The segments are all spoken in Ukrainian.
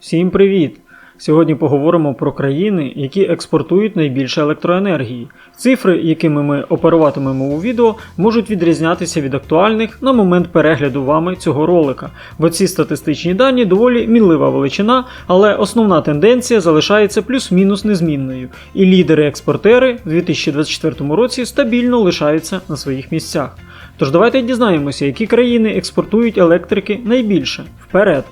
Всім привіт! Сьогодні поговоримо про країни, які експортують найбільше електроенергії. Цифри, якими ми оперуватимемо у відео, можуть відрізнятися від актуальних на момент перегляду вами цього ролика, бо ці статистичні дані доволі мінлива величина, але основна тенденція залишається плюс-мінус незмінною, і лідери-експортери в 2024 році стабільно лишаються на своїх місцях. Тож давайте дізнаємося, які країни експортують електрики найбільше. Вперед!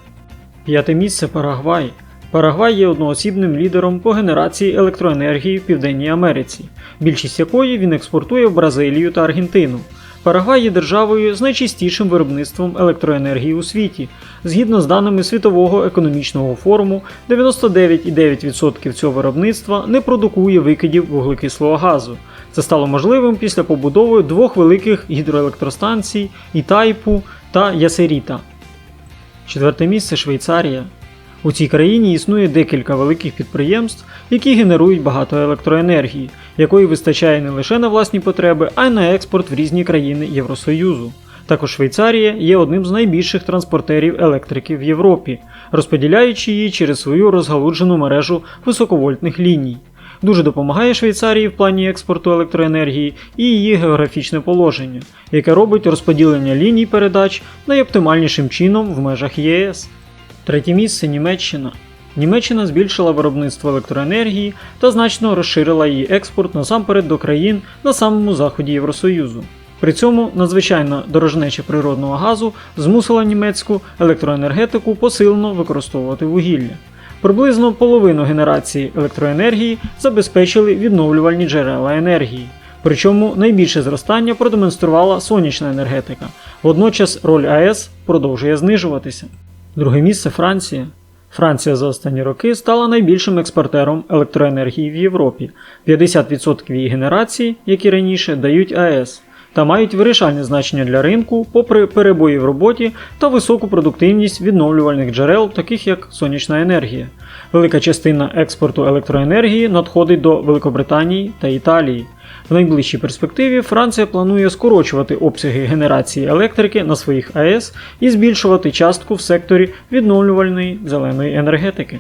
П'яте місце Парагвай. Парагвай є одноосібним лідером по генерації електроенергії в Південній Америці, більшість якої він експортує в Бразилію та Аргентину. Парагвай є державою з найчастішим виробництвом електроенергії у світі. Згідно з даними Світового економічного форуму, 99,9% цього виробництва не продукує викидів вуглекислого газу. Це стало можливим після побудови двох великих гідроелектростанцій Ітайпу та Ясеріта. Четверте місце Швейцарія. У цій країні існує декілька великих підприємств, які генерують багато електроенергії, якої вистачає не лише на власні потреби, а й на експорт в різні країни Євросоюзу. Також Швейцарія є одним з найбільших транспортерів електрики в Європі, розподіляючи її через свою розгалуджену мережу високовольтних ліній. Дуже допомагає Швейцарії в плані експорту електроенергії і її географічне положення, яке робить розподілення ліній передач найоптимальнішим чином в межах ЄС. Третє місце Німеччина. Німеччина збільшила виробництво електроенергії та значно розширила її експорт насамперед до країн на самому заході Євросоюзу. При цьому надзвичайна дорожнеча природного газу змусила німецьку електроенергетику посилено використовувати вугілля. Приблизно половину генерації електроенергії забезпечили відновлювальні джерела енергії. Причому найбільше зростання продемонструвала сонячна енергетика. Водночас роль АЕС продовжує знижуватися. Друге місце Франція. Франція за останні роки стала найбільшим експортером електроенергії в Європі. 50% її генерації, як і раніше, дають АЕС та мають вирішальне значення для ринку, попри перебої в роботі та високу продуктивність відновлювальних джерел, таких як сонячна енергія. Велика частина експорту електроенергії надходить до Великобританії та Італії. В найближчій перспективі Франція планує скорочувати обсяги генерації електрики на своїх АЕС і збільшувати частку в секторі відновлювальної зеленої енергетики.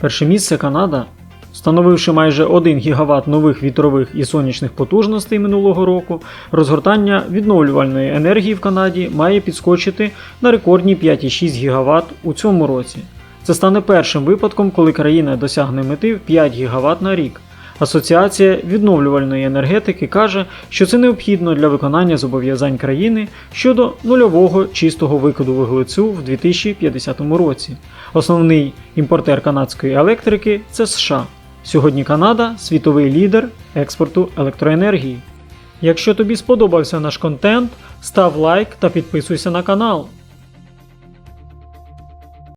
Перше місце Канада. Встановивши майже 1 ГВт нових вітрових і сонячних потужностей минулого року, розгортання відновлювальної енергії в Канаді має підскочити на рекордні 5,6 ГВт у цьому році. Це стане першим випадком, коли країна досягне мети в 5 ГВт на рік. Асоціація відновлювальної енергетики каже, що це необхідно для виконання зобов'язань країни щодо нульового чистого викиду вуглецю в 2050 році. Основний імпортер канадської електрики це США. Сьогодні Канада світовий лідер експорту електроенергії. Якщо тобі сподобався наш контент, став лайк та підписуйся на канал.